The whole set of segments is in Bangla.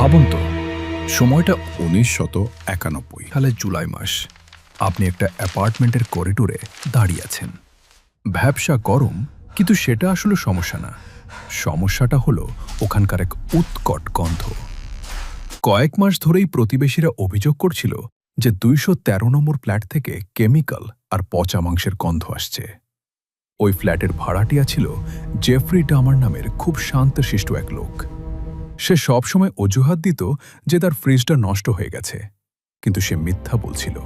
ভাবুন তো, সময়টা উনিশ শত একানব্বই। সালের জুলাই মাস। আপনি একটা অ্যাপার্টমেন্টের করিডোরে দাঁড়িয়ে আছেন। ব্যবসা গরম, কিন্তু সেটা আসলে সমস্যা না। সমস্যাটা হলো ওখানকার এক উৎকট গন্ধ। কয়েক মাস ধরেই প্রতিবেশীরা অভিযোগ করছিল যে দুইশো তেরো নম্বর ফ্ল্যাট থেকে কেমিক্যাল আর পচা মাংসের গন্ধ আসছে। ওই ফ্ল্যাটের ভাড়াটিয়া ছিল জেফ্রি ডামার নামের খুব শান্তশিষ্ট এক লোক। সে সবসময় অজুহাত দিত যে তার ফ্রিজটা নষ্ট হয়ে গেছে, কিন্তু সে মিথ্যা বলছিল।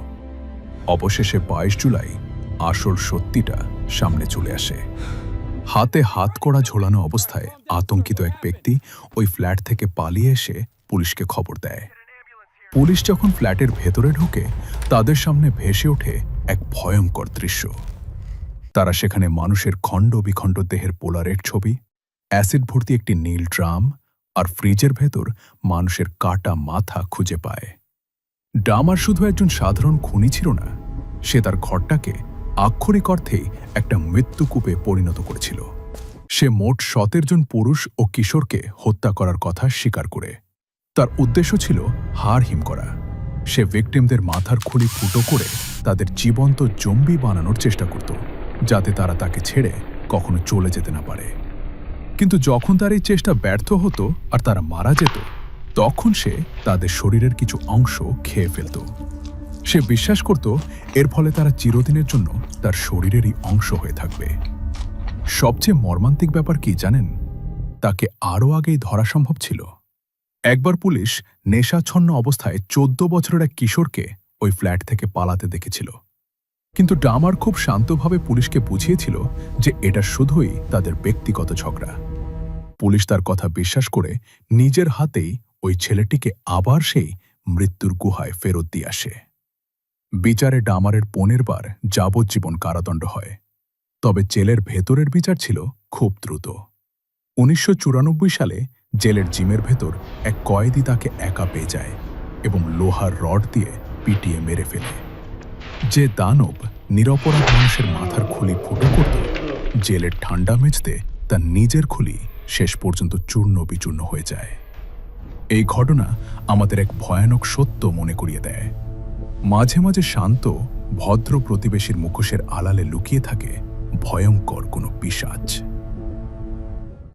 অবশেষে বাইশ জুলাই আসল সত্যিটা সামনে চলে আসে। হাতে হাত কড়া ঝোলানো অবস্থায় আতঙ্কিত এক ব্যক্তি ওই ফ্ল্যাট থেকে পালিয়ে এসে পুলিশকে খবর দেয়। পুলিশ যখন ফ্ল্যাটের ভেতরে ঢোকে, তাদের সামনে ভেসে ওঠে এক ভয়ঙ্কর দৃশ্য। তারা সেখানে মানুষের খণ্ড বিখণ্ড দেহের পোলারের ছবি, অ্যাসিড ভর্তি একটি নীল ড্রাম আর ফ্রিজের ভেতর মানুষের কাটা মাথা খুঁজে পায়। ডামার শুধু একজন সাধারণ খুনি ছিল না, সে তার ঘরটাকে আক্ষরিক অর্থেই একটা মৃত্যুকূপে পরিণত করেছিল। সে মোট সতের জন পুরুষ ও কিশোরকে হত্যা করার কথা স্বীকার করে। তার উদ্দেশ্য ছিল হার হিম করা। সে ভিকটিমদের মাথার খুলি ফুটো করে তাদের জীবন্ত জম্বি বানানোর চেষ্টা করত, যাতে তারা তাকে ছেড়ে কখনো চলে যেতে না পারে। কিন্তু যখন তার এই চেষ্টা ব্যর্থ হতো আর তারা মারা যেত, তখন সে তাদের শরীরের কিছু অংশ খেয়ে ফেলত। সে বিশ্বাস করত, এর ফলে তারা চিরদিনের জন্য তার শরীরেরই অংশ হয়ে থাকবে। সবচেয়ে মর্মান্তিক ব্যাপার কি জানেন? তাকে আরও আগেই ধরা সম্ভব ছিল। একবার পুলিশ নেশাচ্ছন্ন অবস্থায় চোদ্দ বছরের এক কিশোরকে ওই ফ্ল্যাট থেকে পালাতে দেখেছিল। কিন্তু ডামার খুব শান্তভাবে পুলিশকে বুঝিয়েছিল যে এটা শুধুই তাদের ব্যক্তিগত ঝগড়া। পুলিশ তার কথা বিশ্বাস করে নিজের হাতেই ওই ছেলেটিকে আবার সেই মৃত্যুর গুহায় ফেরত দিয়ে আসে। বিচারে ডামারের পনেরো বার যাবজ্জীবন কারাদণ্ড হয়। তবে জেলের ভেতরের বিচার ছিল খুব দ্রুত। উনিশশো চুরানব্বই সালে জেলের জিমের ভেতর এক কয়েদি তাকে একা পেয়ে যায় এবং লোহার রড দিয়ে পিটিয়ে মেরে ফেলে। যে দানব নিরপরাধ মানুষের মাথার খুলি ফুটো করত, জেলের ঠান্ডা মেঝতে তার নিজের খুলি শেষ পর্যন্ত চূর্ণ বিচূর্ণ হয়ে যায়। এই ঘটনা আমাদের এক ভয়ানক সত্য মনে করিয়ে দেয়। মাঝে মাঝে শান্ত, ভদ্র প্রতিবেশীর মুখোশের আড়ালে লুকিয়ে থাকে ভয়ঙ্কর কোনো পিশাচ।